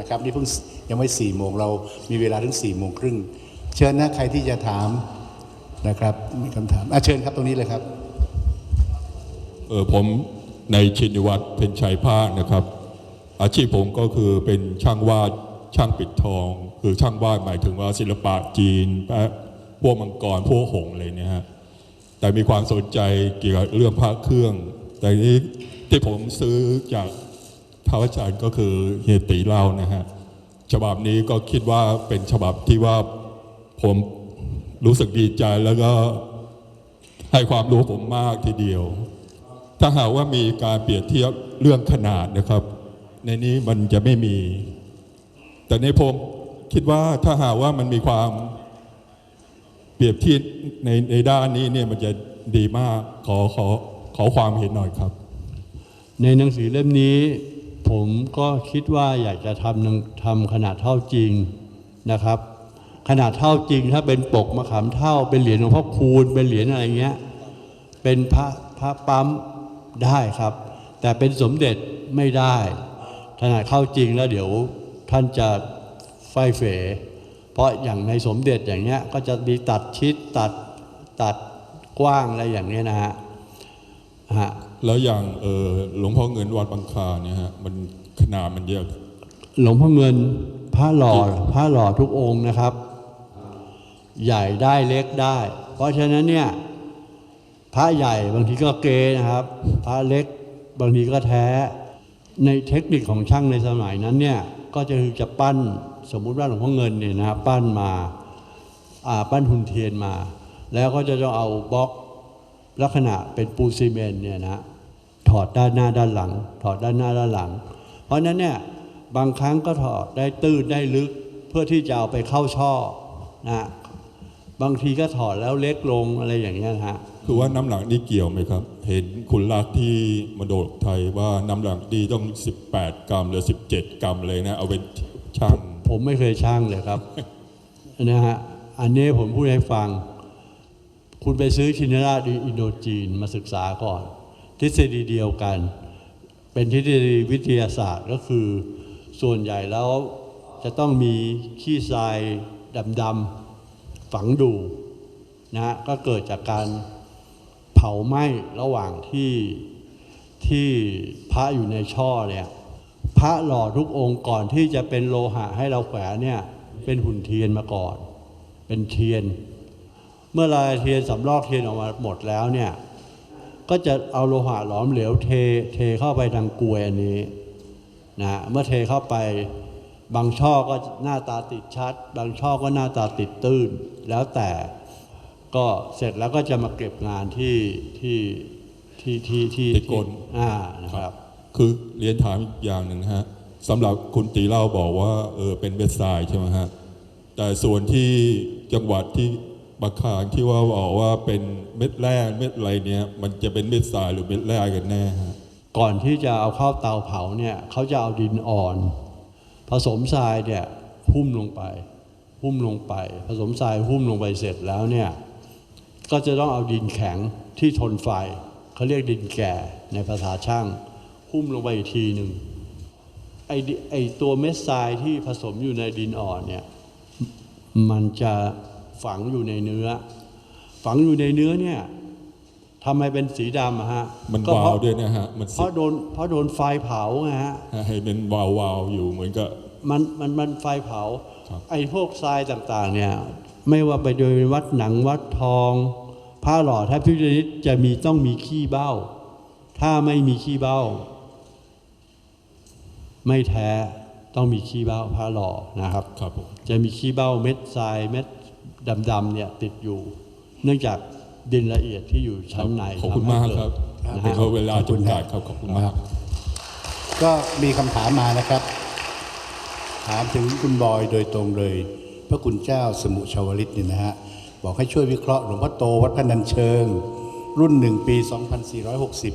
นะครับนี่เพิ่งยังไม่สี่โมงเรามีเวลาถึงสี่โมงครึ่งเชิญนะใครที่จะถามนะครับมีคำถามอะเชิญครับตรงนี้เลยครับเออผมในชินวัตรเพ็ญชัยภาคนะครับ อาชีพผมก็คือเป็นช่างวาดช่างปิดทอง คือช่างวาดหมายถึงว่าศิลปะจีนแปะพวกมังกรพวกหงส์อะไรเนี่ยฮะแต่มีความสนใจเกี่ยวกับเรื่องพระเครื่อง แต่นี้ที่ผมซื้อจาก ระอาจารย์ก็คือเฮียตีเล่านะฮะฉบับนี้ก็คิดว่าเป็นฉบับที่ว่าผมรู้สึกดีใจแล้วก็ให้ความรู้ผมมากทีเดียว ถ้าหากว่ามีการเปรียบเทียบเรื่องขนาดนะครับ ในนี้มันจะไม่มี แต่ในผมคิดว่าถ้าหากว่ามันมีความเปรียบเทียบในในด้านนี้เนี่ยมันจะดีมากขอขอขอความเห็นหน่อยครับ ในหนังสือเล่มนี้ ผมก็คิดว่าอยากจะทำทำขนาดเท่าจริงนะครับ ขนาดเท่าจริงถ้าเป็นปกมะขามเท่า เป็นเหรียญหลวงพ่อคูณเป็นเหรียญอะไรเงี้ยเป็นพระพระปั๊มได้ครับ แต่เป็นสมเด็จไม่ได้ขนาดเข้าจริงแล้วเดี๋ยวท่านจะไฟเฟเพราะอย่างในสมเด็จอย่างเงี้ยก็จะมีตัดชิดตัดตัดกว้างอะไรอย่างเนี้ยนะฮะฮะ แล้วอย่างเออหลวงพ่อเงินวัดบางคลาเนี่ยฮะมันขนาดมันเยอะหลวงพ่อเงินพระหล่อพระหล่อทุกองค์นะครับ ใหญ่ได้เล็กได้ เพราะฉะนั้นเนี่ยพระใหญ่บางทีก็เกนะครับ พระเล็กบางทีก็แท้ ในเทคนิคของช่างในสมัยนั้นเนี่ยก็จะคือจะปั้นสมมุติว่าหลวงพ่อเงินเนี่ยนะครับปั้นมาอ่าปั้นหุ่นเทียนมา แล้วก็จะต้องเอาบล็อกลักษณะเป็นปูนซีเมนต์เนี่ยนะ ถอดด้านหน้าด้านหลัง ถอดด้านหน้าด้านหลัง เพราะฉะนั้นเนี่ยบางครั้งก็ถอดได้ตื้นได้ลึกเพื่อที่จะเอาไปเข้าช่อนะบางทีก็ถอดแล้วเล็กลงอะไรอย่างเงี้ยนะฮะคือว่าน้ำหนักนี่เกี่ยวไหมครับ เห็นคุณลักษณ์ที่มโดกไทยว่าน้ำหนักดีต้อง 18 กรัมหรือ 17 กรัมเลยนะ เอาเป็นช่าง ผมไม่เคยช่างเลยครับนะฮะอันนี้ผมพูดให้ฟัง คุณไปซื้อชินราชอินโดจีนมาศึกษาก่อน ทฤษฎีเดียวกัน เป็นทฤษฎีวิทยาศาสตร์ก็คือส่วนใหญ่แล้วจะต้องมีขี้ทรายดำๆฝังดูนะก็เกิดจากการเผาไหม้ระหว่างที่ที่พระอยู่ในช่อเนี่ยพระหล่อทุกองค์ก่อนที่จะเป็นโลหะให้เราแขวนเนี่ยเป็นหุ่นเทียนมาก่อน เป็นเทียน เมื่อลายเทียนสำลอกเทียนออกมาหมดแล้วเนี่ย ก็จะเอาโลหะหลอมเหลวเทเทเข้าไปทางกลวยอันนี้นะเมื่อเทเข้าไปบางช่อก็หน้าตาติดชัด บางช่อก็หน้าตาติดตื้น แล้วแต่ก็เสร็จแล้วก็จะมาเก็บงานที่ที่ที่ที่ที่ที่กลอ่านะครับ คือเรียนถามอีกอย่างหนึ่งฮะสำหรับคุณตีเล่าบอกว่าเออเป็นเม็ดทรายใช่ไหมฮะแต่ส่วนที่จังหวัดที่ บักางที่ว่าบอกว่าเป็นเม็ดแร่เม็ดอะไรเนี่ย มันจะเป็นเม็ดทรายหรือเม็ดแร่กันแน่ฮะก่อนที่จะเอาเข้าเตาเผาเนี่ยเขาจะเอาดินอ่อน ผสมทรายเนี่ยหุ้มลงไป หุ้มลงไป ผสมทรายหุ้มลงไปเสร็จแล้วเนี่ยก็จะต้องเอาดินแข็งที่ทนไฟเขาเรียกดินแก่ในภาษาช่าง หุ้มลงไปอีกทีหนึ่งไอ้ไอ้ตัวเม็ดทรายที่ผสมอยู่ในดินอ่อนเนี่ยมันจะ ฝังอยู่ในเนื้อ ฝังอยู่ในเนื้อเนี่ยทำไมเป็นสีดำอะฮะมันก็วาเพวราะด้วยนะฮะมันเพสิราะโดนเพราะโดนไฟเผาไงฮะให้เป็นวาววาวๆอยู่เหมือนกับมันมันมันไฟเผาครับไอ้พวกทรายต่างๆเนี่ยไม่ว่าไปโดยวัดหนังวัดทองผ้าหล่อแทบทุกชนิดจะมีต้องมีขี้เบ้า ถ้าไม่มีขี้เบ้า ไม่แท้ต้องมีขี้เบ้าผ้าหล่อนะครับครับผมจะมีขี้เบ้าเม็ดทรายเม็ด ดำๆเนี่ยติดอยู่ เนื่องจากดินละเอียดที่อยู่ชั้นในขอบคุณทำให้มากเดครับนะเป็นฮะเวลาจำกัดครับขอบคุณมาก ก็มีคำถามมานะครับ ถามถึงคุณบอยโดยตรงเลย พระคุณเจ้าสมุชาวลิตเนี่ยนะฮะบอกให้ช่วยวิเคราะห์หลวงพ่อโตวัดพนัญเชิง รุ่นหนึ่งปี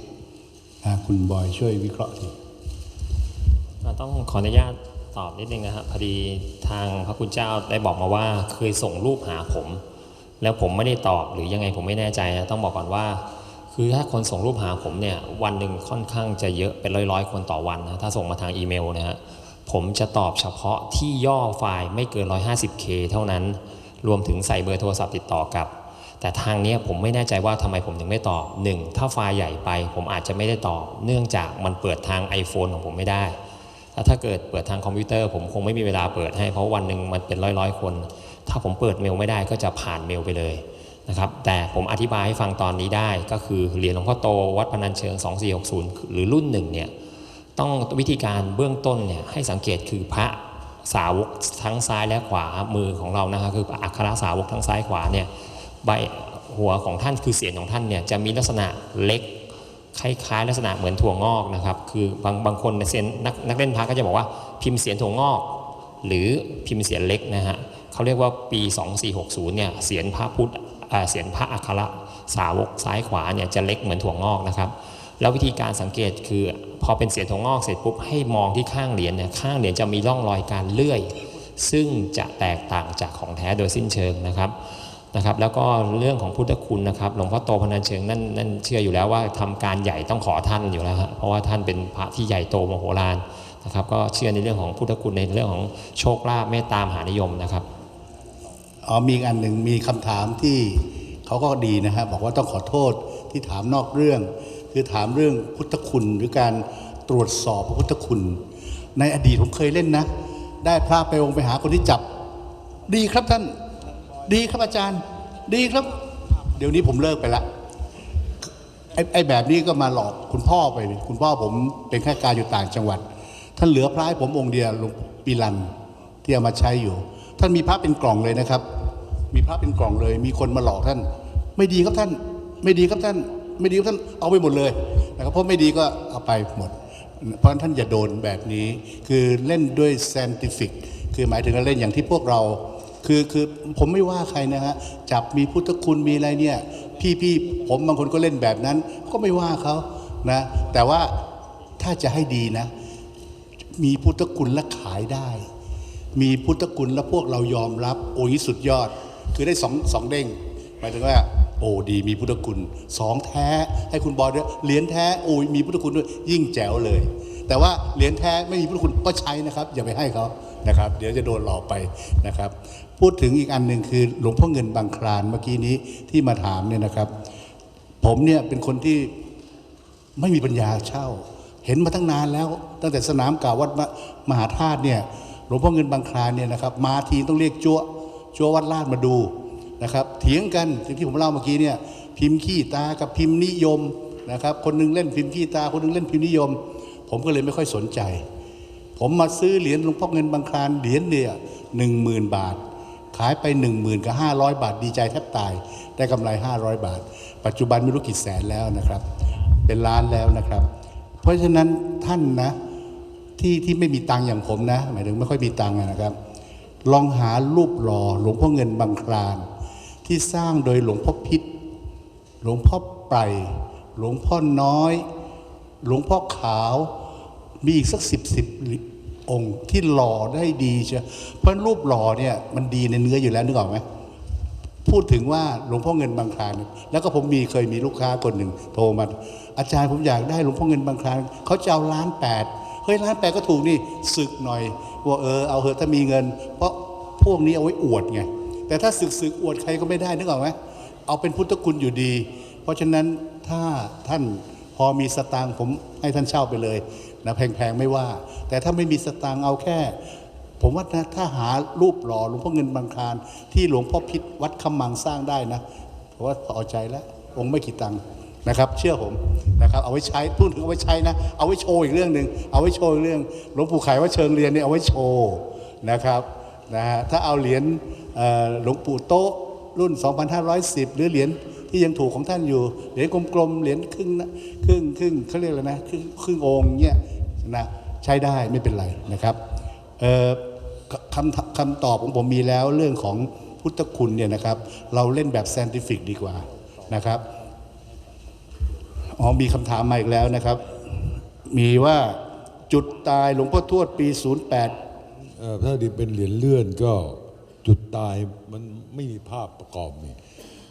2460อ่าคุณบอยช่วยวิเคราะห์ทีเราต้องขออนุญาต ตอบนิดนึงนะครพอดีทางพระคุณเจ้าได้บอกมาว่าเคยส่งรูปหาผม แล้วผมไม่ได้ตอบหรือยังไงผมไม่แน่ใจนะต้องบอกก่อนว่า คือถ้าคนส่งรูปหาผมเนี่ยวันหนึ่งค่อนข้างจะเยอะเป็นร้อยๆ คนต่อวันนะถ้าส่งมาทางอีเมลนะฮะผมจะตอบเฉพาะที่ย่อไฟล์ไม่เกิน 150K เท่านั้น รวมถึงใส่เบอร์โทรศัพท์ติดต่อกับ แต่ทางนี้ผมไม่แน่ใจว่าทำไมผมถึงไม่ตอบ 1. ถ้าไฟล์ใหญ่ไป ผมอาจจะไม่ได้ตอบ เนื่องจากมันเปิดทาง iPhone ของผมไม่ได้ แล้วถ้าเกิดเปิดทางคอมพิวเตอร์ ผมคงไม่มีเวลาเปิดให้เพราะวันหนึ่งมันเป็นร้อยร้อยคน ถ้าผมเปิดเมลไม่ได้ก็จะผ่านเมลไปเลยนะครับแต่ผมอธิบายให้ฟังตอนนี้ได้ก็คือเหรียญหลวงพ่อโตวัดพนัญเชิง 2460 หรือรุ่นหนึ่งเนี่ยต้องวิธีการเบื้องต้นเนี่ยให้สังเกตคือพระสาวกทั้งซ้ายและขวามือของเรานะครับคืออัครสาวกทั้งซ้ายขวาเนี่ยใบหัวของท่านคือเสียงของท่านเนี่ยจะมีลักษณะเล็ก คล้ายๆลักษณะเหมือนถั่วงอกนะครับ คือบางบางคนนเซยนนักนักเล่นพระก็จะบอกว่าพิมพ์เสียนถั่วงอก หรือพิมพ์เสียนเล็กนะฮะเขาเรียกว่าปี 2460เนี่ยเสียนพระพุทธเสียนพระอัครสาวกซ้ายขวาเนี่ยจะเล็กเหมือนถั่วงอกนะครับแล้ววิธีการสังเกตคือพอเป็นเสียนถั่วงอกเสร็จปุ๊บให้มองที่ข้างเหรียญเนี่ยข้างเหรียญจะมีร่องรอยการเลื่อย ซึ่งจะแตกต่างจากของแท้โดยสิ้นเชิงนะครับ นะครับแล้วก็เรื่องของพุทธคุณนะครับหลวงพ่อโตพนัญเชิงนั่นนั่นเชื่ออยู่แล้วว่าทำการใหญ่ต้องขอท่านอยู่แล้วเพราะว่าท่านเป็นพระที่ใหญ่โตมโหฬารนะครับก็เชื่อในเรื่องของพุทธคุณในเรื่องของโชคลาภเมตตามหานิยมนะครับอ๋อมีอันหนึ่งมีคำถามที่เขาก็ดีนะฮะบอกว่าต้องขอโทษที่ถามนอกเรื่อง คือถามเรื่องพุทธคุณหรือการตรวจสอบพระพุทธคุณ ในอดีตผมเคยเล่นนะ ได้พระไปองค์ไปหาคนที่จับ ดีครับท่าน ดีครับอาจารย์ ดีครับ เดี๋ยวนี้ผมเลิกไปละไอ้ไอ้แบบนี้ก็มาหลอกคุณพ่อไป คุณพ่อผมเป็นข้าราชการอยู่ต่างจังหวัด ท่านเหลือพระให้ผมองค์เดียวหลวงปีลันที่เอามาใช้อยู่ ท่านมีพระเป็นกล่องเลยนะครับ มีพระเป็นกล่องเลย มีคนมาหลอกท่าน ไม่ดีครับท่าน ไม่ดีครับท่าน ไม่ดีครับท่านเอาไปหมดเลยนะครับเพราะไม่ดีก็เอาไปหมด เพราะนั้นท่านอย่าโดนแบบนี้ คือเล่นด้วย scientific คือหมายถึงเล่นอย่างที่พวกเรา คือคือผมไม่ว่าใครนะฮะจับมีพุทธคุณมีอะไรเนี่ย พี่พี่ผมบางคนก็เล่นแบบนั้น ก็ไม่ว่าเขานะแต่ว่าถ้าจะให้ดีนะ มีพุทธคุณและขายได้ มีพุทธคุณและพวกเรายอมรับ โอ้ยสุดยอด คือได้สองสองเด้งหมายถึงว่าโอ้ดีมีพุทธคุณสองแท้ ให้คุณบอยด้วยเหรียญแท้โอ้ยมีพุทธคุณด้วยยิ่งแจ๋วเลย แต่ว่าเหรียญแท้ไม่มีพุทธคุณก็ใช้นะครับ อย่าไปให้เขา นะครับ เดี๋ยวจะโดนหลอกไปนะครับ พูดถึงอีกอันหนึ่งคือหลวงพ่อเงินบางคลานเมื่อกี้นี้ที่มาถามเนี่ยนะครับ ผมเนี่ยเป็นคนที่ไม่มีปัญญาเช่า เห็นมาตั้งนานแล้ว ตั้งแต่สนามก่าวัดมหาธาตุเนี่ยหลวงพ่อเงินบางคลานเนี่ยนะครับ มาทีต้องเรียกจั่วจั่ววัดลาดมาดูนะครับเถียงกันอย่างที่ผมเล่าเมื่อกี้เนี่ยพิมพ์ขี้ตากับพิมพ์นิยมนะครับ คนหนึงเล่นพิมพ์ขี้ตา คนหนึงเล่นพิมพ์นิยม ผมก็เลยไม่ค่อยสนใจ ผมมาซื้อเหรียญหลวงพ่อเงินบางคลานเหรียญเนี่ยหนึ่งหมื่นบาท ขายไป1 0,000กับ500บาทดีใจแทบตาย ได้กำไร500บาท ปัจจุบันไม่รู้กี่แสนแล้วนะครับ เป็นล้านแล้วนะครับ เพราะฉะนั้นท่านนะที่ที่ไม่มีตังค์อย่างผมนะ หมายถึงไม่ค่อยมีตังค์นะครับ ลองหารูปหล่อหลวงพ่อเงินบางคลาน ที่สร้างโดยหลวงพ่อพิษหลวงพ่อไพรหลวงพ่อน้อย หลวงพ่อขาว มีอีกสักสิบสิบ องค์ที่หล่อได้ดีเชียวเพราะรูปหล่อเนี่ยมันดีในเนื้ออยู่แล้วนึกออกไหมพูดถึงว่าหลวงพ่อเงินบางคลานแล้วก็ผมมีเคยมีลูกค้าคนหนึ่งโทรมาอาจารย์ผมอยากได้หลวงพ่อเงินบางคลานเขาจะเอาล้านแปดเฮ้ยล้านแปดก็ถูกนี่ศึกหน่อยว่าเออเอาเถอะถ้ามีเงิน เพราะพวกนี้เอาไว้อวดไงแต่ถ้าศึกศึกอวดใครก็ไม่ได้นึกออกไหมเอาเป็นพุทธคุณอยู่ดี เพราะฉะนั้นถ้าท่านพอมีสตางค์ผมให้ท่านเช่าไปเลย นะแพงๆไม่ว่า แต่ถ้าไม่มีสตางค์เอาแค่ ผมว่านะถ้าหารูปหล่อหลวงพ่อเงินบางคานที่หลวงพ่อพิษวัดคำมังสร้างได้นะผมว่าพอใจแล้วองค์ไม่กี่ตังค์นะครับ เชื่อผมนะครับเอาไว้ใช้พูดถึงเอาไว้ใช้นะ เอาไว้โชว์อีกเรื่องหนึ่งเอาไว้โชว์อีกเรื่องหลวงปู่ไขว่าเชิงเรียนเนี่ยเอาไว้โชว์นะครับนะฮะถ้าเอาเหรียญหลวงปู่โต๊ะรุ่น 2510 หรือเหรียญ ที่ยังถูกของท่านอยู่เหรียญกลมๆเหรียญครึ่งนะครึ่งครึ่งเขาเรียกอะไรนะครึ่งครึ่งองค์เนี่ยนะใช้ได้ไม่เป็นไรนะครับคำคำตอบของผมมีแล้วเรื่องของพุทธคุณเนี่ยนะครับ เราเล่นแบบ scientific ดีกว่านะครับอ๋อมีคำถามมาอีกแล้วนะครับ มีว่าจุดตายหลวงพ่อทวดปี 08ถ้าดีเป็นเหรียญเลื่อนก็จุดตายมันไม่มีภาพประกอบนี่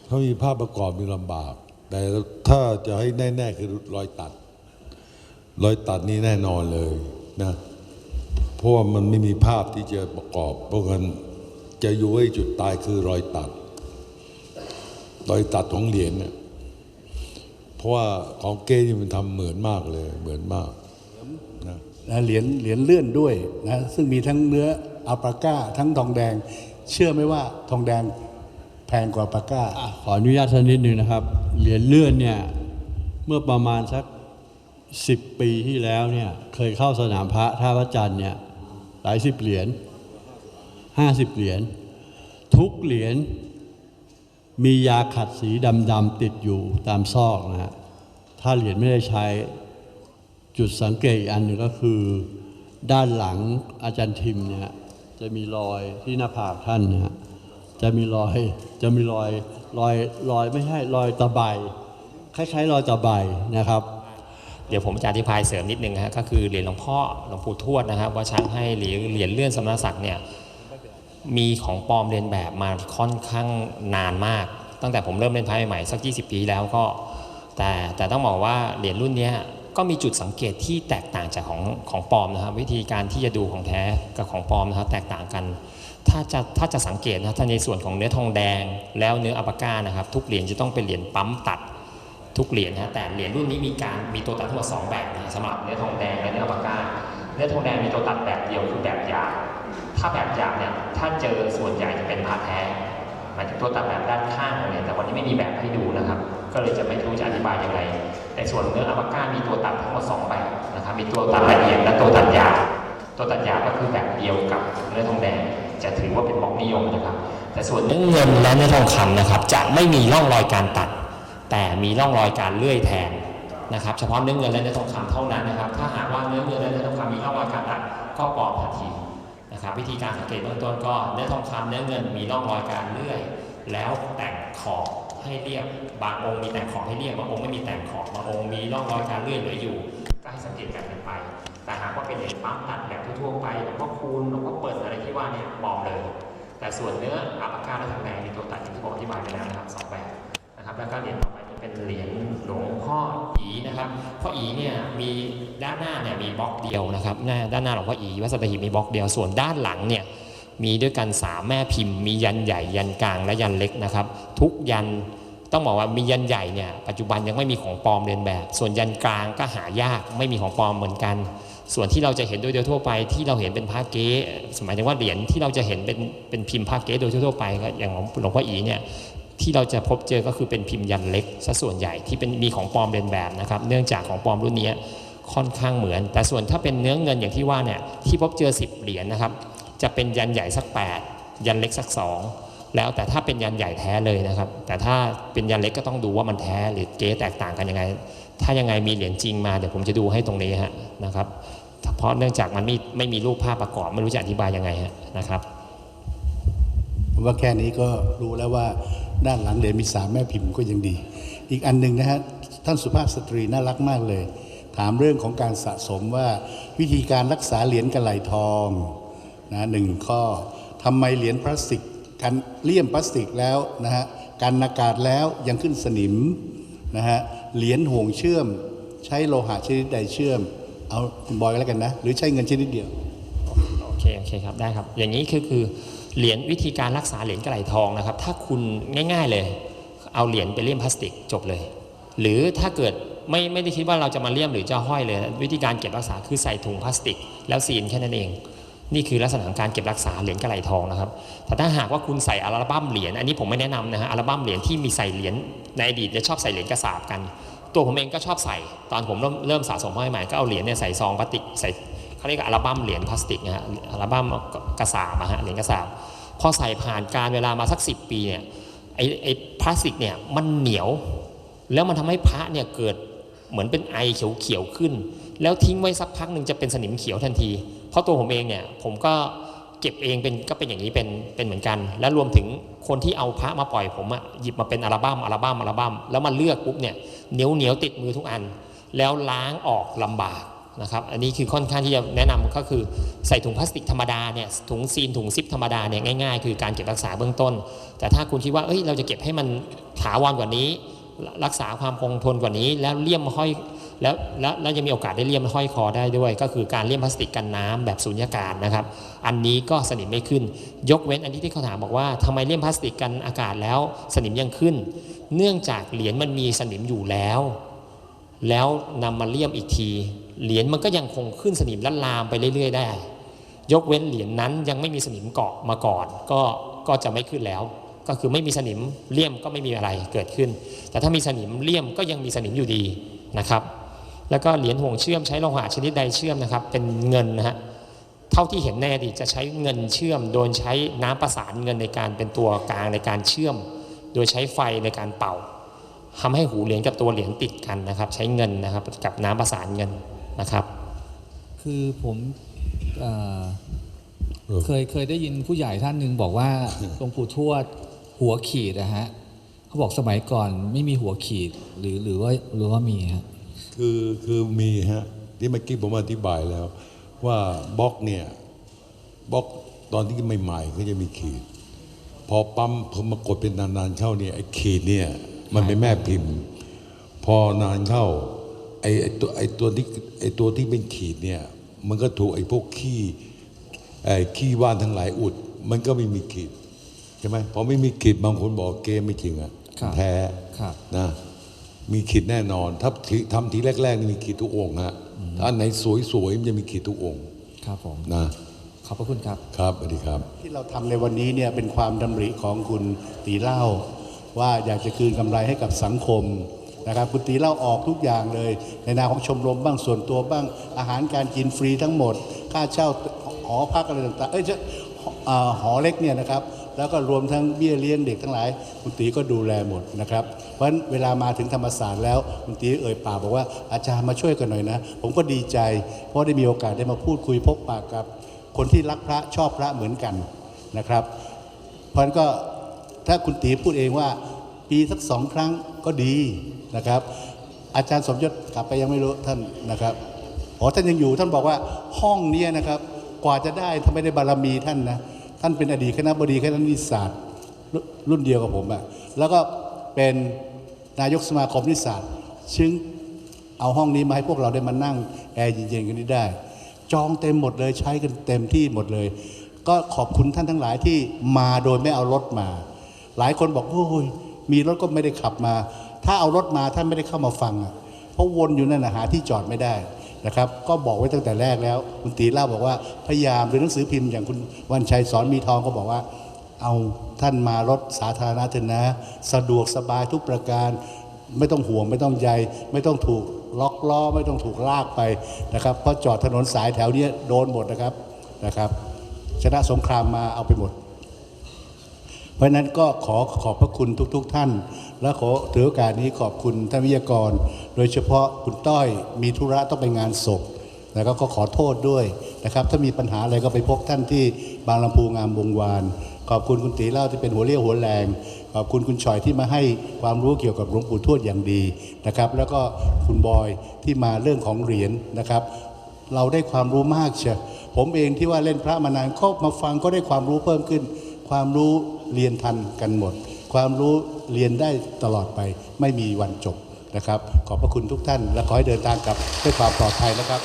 ถ้ามีภาพประกอบมีลำบาก แต่ถ้าจะให้แน่ ๆ คือรอยตัด รอยตัดนี่แน่นอนเลยนะเพราะว่ามันไม่มีภาพที่จะประกอบ เพราะงั้นจะอยู่ให้จุดตายคือรอยตัด รอยตัดของเหรียญเนี่ยเพราะว่าของเก้นี่มันทำเหมือนมากเลยเหมือนมากนะนะเหรียญเหรียญเลื่อนด้วยนะซึ่งมีทั้งเนื้ออัลปาก้าทั้งทองแดง เชื่อไหมว่าทองแดง แพงกว่าปาก้า อะขออนุญาตสักนิดหนึ่งนะครับ เหรียญเลื่อนเนี่ย เมื่อประมาณสักสิบปีที่แล้วเนี่ย เคยเข้าสนามพระท่าพระจันทร์เนี่ย หลายสิบเหรียญห้าสิบเหรียญทุกเหรียญมียาขัดสีดำๆติดอยู่ตามซอกนะฮะถ้าเหรียญไม่ได้ใช้จุดสังเกตอีกอันหนึ่งก็คือ ด้านหลังอาจารย์ทิมเนี่ยจะมีรอยที่หน้าผากท่านนะฮะ จะมีรอยจะมีรอยรอยรอยไม่ใช่รอยตะไบคล้ายๆรอยตะไบนะครับ เดี๋ยวผมจะอธิบายเสริมนิดนึงฮะก็คือเหรียญหลวงพ่อหลวงปู่ทวดนะครับว่าช้างให้เหรียญเหรียญเลื่อนสมณศักดิ์เนี่ยมีของปลอมเรียนแบบมาค่อนข้างนานมาก ตั้งแต่ผมเริ่มเล่นพายใหม่สัก 20 ปีแล้วก็ แต่แต่ต้องบอกว่าเหรียญรุ่นนี้ก็มีจุดสังเกตที่แตกต่างจากของของปลอมนะครับวิธีการที่จะดูของแท้กับของปลอมนะครับแตกต่างกัน ถ้าจะถ้าจะสังเกตนะถ้าในส่วนของเนื้อทองแดง แล้วเนื้ออัปปาก้านะครับ ทุกเหรียญจะต้องเป็นเหรียญปั๊มตัดทุกเหรียญนะแต่เหรียญรุ่นนี้มีการมีตัวตัดทั้งหมดสองแบบนะสำหรับเนื้อทองแดงและเนื้ออัปปาก้าเนื้อทองแดงมีตัวตัดแบบเดียวคือแบบหยาบถ้าแบบหยาบเนี่ยถ้าเจอส่วนใหญ่จะเป็นพาแท้หมายถึงตัวตัดแบบด้านข้างเนี่ยแต่วันนี้ไม่มีแบบให้ดูนะครับ ก็เลยจะไม่รู้จะอธิบายยังไงแต่ส่วนเนื้ออัปปาก้ามีตัวตัดทั้งหมดสองแบบนะครับมีตัวตัดละเอียดและตัวตัดหยาบตัวตัดหยาบก็คือแบบเดียวกับเนื้อทองแดง จะถือว่าเป็นบล็อกนิยมนะครับ แต่ส่วนเนื้อเงินและเนื้อทองคำนะครับ จะไม่มีร่องรอยการตัด แต่มีร่องรอยการเลื่อยแทนนะครับ เฉพาะเนื้อเงินและเนื้อทองคำเท่านั้นนะครับ ถ้าหากว่าเนื้อเงินและเนื้อทองคำมีร่องรอยการตัดก็ปลอมทันทีนะครับ วิธีการสังเกตเบื้องต้นก็เนื้อทองคำเนื้อเงินมีร่องรอยการเลื่อย แล้วแต่งขอบให้เรียบบางองค์มีแต่งขอบให้เรียบบางองค์ไม่มีแต่งขอบบางองค์มีร่องรอยการเลื่อยเหลืออยู่ ก็ให้สังเกตกันกันไป แต่หากว่าเป็นเหรียญปั๊มตัดแบบทั่วไปหลวงพ่อคูณหลวงพ่อเปิดอะไรที่ว่าเนี่ยปลอมเลย แต่ส่วนเนื้ออัปาก้าและทางแดงมีตัวตัดอย่างที่ผมอธิบายไปแล้วนะครับสองแบบนะครับแล้วก็เหรียญต่อไปนี้เป็นเหรียญหลวงพ่ออีนะครับพ่ออีเนี่ยมีด้านหน้าเนี่ยมีบล็อกเดียวนะครับหน้าด้านหน้าหลวงพ่ออีวัดสัตหีบมีบล็อกเดียวส่วนด้านหลังเนี่ยมีด้วยกันสามแม่พิมพ์ มียันใหญ่ยันกลางและยันเล็กนะครับ ทุกยันต้องบอกว่ามียันใหญ่เนี่ยปัจจุบันยังไม่มีของปลอมเรียนแบบ ส่วนยันกลางก็หายากไม่มีของปลอมเหมือนกัน ส่วนที่เราจะเห็นโดยทั่วไป ที่เราเห็นเป็นผ้าเก๊หมายถึงว่าเหรียญที่เราจะเห็นเป็นเป็นพิมพ์ผ้าเก๊โดยทั่วไปก็อย่างของหลวงพ่ออีเนี่ยที่เราจะพบเจอก็คือเป็นพิมพ์ยันเล็กซะส่วนใหญ่ที่เป็นมีของปลอมเรียนแบบนะครับเนื่องจากของปลอมรุ่นนี้ค่อนข้างเหมือน แต่ส่วนถ้าเป็นเนื้อเงินอย่างที่ว่าเนี่ยที่พบเจอ 10 เหรียญนะครับจะเป็นยันใหญ่สัก 8 ยันเล็กสัก 2 แล้วแต่ถ้าเป็นยันใหญ่แท้เลยนะครับ แต่ถ้าเป็นยันเล็กก็ต้องดูว่ามันแท้หรือเก๊แตกต่างกันยังไง ถ้ายังไงมีเหรียญจริงมาเดี๋ยวผมจะดูให้ตรงนี้ฮะนะครับเพราะเนื่องจากมันไม่ไม่มีรูปภาพประกอบไม่รู้จะอธิบายยังไงฮะนะครับผมว่าแค่นี้ก็รู้แล้วว่าด้านหลังเหรียญมีสามแม่พิมพ์ก็ยังดี อีกอันหนึ่งนะฮะท่านสุภาพสตรีน่ารักมากเลย ถามเรื่องของการสะสมว่าวิธีการรักษาเหรียญกระไหลทองนะหนึ่งข้อทำไมเหรียญพลาสติก กันเลี่ยมพลาสติกแล้วนะฮะกันอากาศแล้วยังขึ้นสนิมนะฮะเหรียญห่วงเชื่อม ใช้โลหะชนิดใดเชื่อม เอาคุณบอยก็แล้วกันนะ หรือใช้เงินชนิดเดียวโอเคโอเคครับได้ครับ อย่างนี้คือคือเหรียญวิธีการรักษาเหรียญกระไหลทองนะครับ ถ้าคุณง่าย ๆเลย เอาเหรียญไปเลี่ยมพลาสติกจบเลย หรือถ้าเกิดไม่ไม่ได้คิดว่าเราจะมาเลี่ยมหรือจะห้อยเลย วิธีการเก็บรักษาคือใส่ถุงพลาสติก แล้วซีนแค่นั้นเอง นี่คือลักษณะของการเก็บรักษาเหรียญกระไหลทองนะครับแต่ถ้าหากว่าคุณใส่อัลบั้มเหรียญอันนี้ผมไม่แนะนำนะฮะอัลบั้มเหรียญที่มีใส่เหรียญในอดีตจะชอบใส่เหรียญกระสาบกัน ตัวผมเองก็ชอบใส่ตอนผมเริ่มเริ่มสะสมห้อยใหม่ก็เอาเหรียญเนี่ยใส่ซองพลาสติกใส่เขาเรียกอัลบั้มเหรียญพลาสติกนะฮะอัลบั้มกระสาบอะฮะเหรียญกระสาบพอใส่ผ่านการเวลามาสักสิปีเนี่ยไอ้ไอ้พลาสติกเนี่ยมันเหนียว แล้วมันทำให้พระเนี่ยเกิดเหมือนเป็นไอเขียวๆขึ้น แล้วทิ้งไว้สักพักหนึ่งจะเป็นสนิมเขียวทันที เพราะตัวผมเองเนี่ยผมก็เก็บเองเป็นก็เป็นอย่างนี้เป็นเป็นเหมือนกัน และรวมถึงคนที่เอาพระมาปล่อยผมอะหยิบมาเป็นอัลบั้มอัลบั้มอัลบั้มแล้วมาเลือกปุ๊บเนี่ยเหนียวเหนียวติดมือทุกอัน แล้วล้างออกลำบากนะครับอันนี้คือค่อนข้างที่จะแนะนำก็คือใส่ถุงพลาสติกธรรมดาเนี่ยถุงซีนถุงซิปธรรมดาเนี่ยง่ายๆ คือการเก็บรักษาเบื้องต้น แต่ถ้าคุณคิดว่าเอ้ยเราจะเก็บให้มันถาวรกว่านี้ รักษาความคงทนกว่านี้ แล้วเลี่ยมห้อย แล้วแล้วแล้วยังมีโอกาสได้เลี่ยมห้อยคอได้ด้วย ก็คือการเลี่ยมพลาสติกกันน้ำแบบสุญญากาศนะครับ อันนี้ก็สนิมไม่ขึ้น ยกเว้นอันที่ที่เขาถามบอกว่าทำไมเลี่ยมพลาสติกกันอากาศแล้วสนิมยังขึ้น เนื่องจากเหรียญมันมีสนิมอยู่แล้ว แล้วนำมาเลี่ยมอีกที เหรียญมันก็ยังคงขึ้นสนิมและลามไปเรื่อย ๆ ได้ ยกเว้นเหรียญนั้นยังไม่มีสนิมเกาะมาก่อน ก็ก็จะไม่ขึ้นแล้วก็คือไม่มีสนิมเลี่ยมก็ไม่มีอะไรเกิดขึ้น แต่ถ้ามีสนิมเลี่ยมก็ยังมีสนิมอยู่ดีนะครับ แล้วก็เหรียญห่วงเชื่อมใช้โลหะชนิดใดเชื่อมนะครับ เป็นเงินนะฮะเท่าที่เห็นในอดีตจะใช้เงินเชื่อม โดยใช้น้ำประสานเงินในการเป็นตัวกลางในการเชื่อม โดยใช้ไฟในการเป่าทำให้หูเหรียญกับตัวเหรียญติดกันนะครับ ใช้เงินนะครับกับน้ำประสานเงินนะครับ คือผมเอ่อเออเคยเคยได้ยินผู้ใหญ่ท่านหนึ่งบอกว่าหลวงปู่ทวดหัวขีดนะฮะเขาบอกสมัยก่อนไม่มีหัวขีดหรือหรือว่าหรือว่ามีฮะ คือคือมีฮะที่เมื่อกี้ผมอธิบายแล้ว ว่าบล็อกเนี่ยบล็อกตอนที่ใหม่ๆก็จะมีขีด พอปั๊มพอมากดเป็นนานๆเข้าเนี่ยไอ้ขีดเนี่ยมันเป็นแม่พิมพ์ พอนานเข้าไอ้ไอ้ตัวไอ้ตัวที่ไอ้ตัวที่เป็นขีดเนี่ยมันก็ถูกไอ้พวกขี้ไอ้ขี้ว่านทั้งหลายอุด มันก็ไม่มีขีดใช่ไหมพอไม่มีขีดบางคนบอกเกมไม่จริงอะครับแพ้ครับนะ มีขีดแน่นอนถ้าทีทำทีแรกๆนี่มีขีดทุกองค์ฮะถ้าอันไหนสวยๆมันจะมีขีดทุกองค์ครับผมนะขอบพระคุณครับครับสวัสดีครับ ที่เราทำในวันนี้เนี่ยเป็นความดำริของคุณตีเล่า ว่าอยากจะคืนกำไรให้กับสังคมนะครับคุณตีเล่าออกทุกอย่างเลย ในนามของชมรมบ้างส่วนตัวบ้าง อาหารการกินฟรีทั้งหมด ค่าเช่าหอพักอะไรต่างๆเอ้ยจะอ่าหอเล็กเนี่ยนะครับ แล้วก็รวมทั้งเบี้ยเลี้ยงเด็กทั้งหลายคุณตีก็ดูแลหมดนะครับ เพราะฉะนั้นเวลามาถึงธรรมศาสตร์แล้วคุณตีเอ่ยปากบอกว่าอาจารย์มาช่วยกันหน่อยนะ ผมก็ดีใจ เพราะได้มีโอกาสได้มาพูดคุยพบปากกับ คนที่รักพระชอบพระเหมือนกันนะครับ เพราะฉะนั้นก็ถ้าคุณตีพูดเองว่าปีสักสองครั้งก็ดีนะครับ อาจารย์สมยศกลับไปยังไม่รู้ท่านนะครับอ๋อท่านยังอยู่ท่านบอกว่าห้องเนี้ยนะครับ กว่าจะได้ถ้าไม่ได้บารมีท่านนะ ท่านเป็นอดีตคณะบดีคณะนิสสาสตร์รุ่นเดียวกับผมอะแล้วก็เป็นนายกสมาคมนิสสาสตร์ซึ่งเอาห้องนี้มาให้พวกเราได้มานั่งแอร์เย็นๆกันนี้ได้ จองเต็มหมดเลยใช้กันเต็มที่หมดเลย ก็ขอบคุณท่านทั้งหลายที่มาโดยไม่เอารถมา หลายคนบอกโอ้ยมีรถก็ไม่ได้ขับมา ถ้าเอารถมาท่านไม่ได้เข้ามาฟังอะเพราะวนอยู่นั่นนะหาที่จอดไม่ได้ นะครับ ก็บอกไว้ตั้งแต่แรกแล้ว คุณตีเล่าบอกว่าพยายามหรือหนังสือพิมพ์อย่างคุณวันชัยสอนมีทองก็บอกว่า เอาท่านมารถสาธารณะเถอะนะ สะดวกสบายทุกประการ ไม่ต้องห่วงไม่ต้องใยไม่ต้องถูกล็อกล้อไม่ต้องถูกลากไปนะครับเพราะจอดถนนสายแถวเนี้ยโดนหมดนะครับนะครับ ชนะสงครามมาเอาไปหมด เพราะนั้นก็ขอขอบพระคุณทุก ๆ ท่าน และขอถือโอกาสนี้ขอบคุณท่านวิทยากร โดยเฉพาะคุณต้อยมีธุระต้องไปงานศพแล้วก็ขอโทษด้วยนะครับ ถ้ามีปัญหาอะไรก็ไปพบท่านที่บางลำพูงามวงวาน ขอบคุณคุณตีเล่าที่เป็นหัวเรี่ยวหัวแรง ขอบคุณคุณชอยที่มาให้ความรู้เกี่ยวกับหลวงปู่ทวดอย่างดีนะครับ แล้วก็คุณบอยที่มาเรื่องของเหรียญนะครับ เราได้ความรู้มากเชียวผมเองที่ว่าเล่นพระมานานก็มาฟังก็ได้ความรู้เพิ่มขึ้น ความรู้เรียนทันกันหมด ความรู้เรียนได้ตลอดไปไม่มีวันจบนะครับ ขอบพระคุณทุกท่าน และขอให้เดินทางกลับด้วยความปลอดภัยนะครับ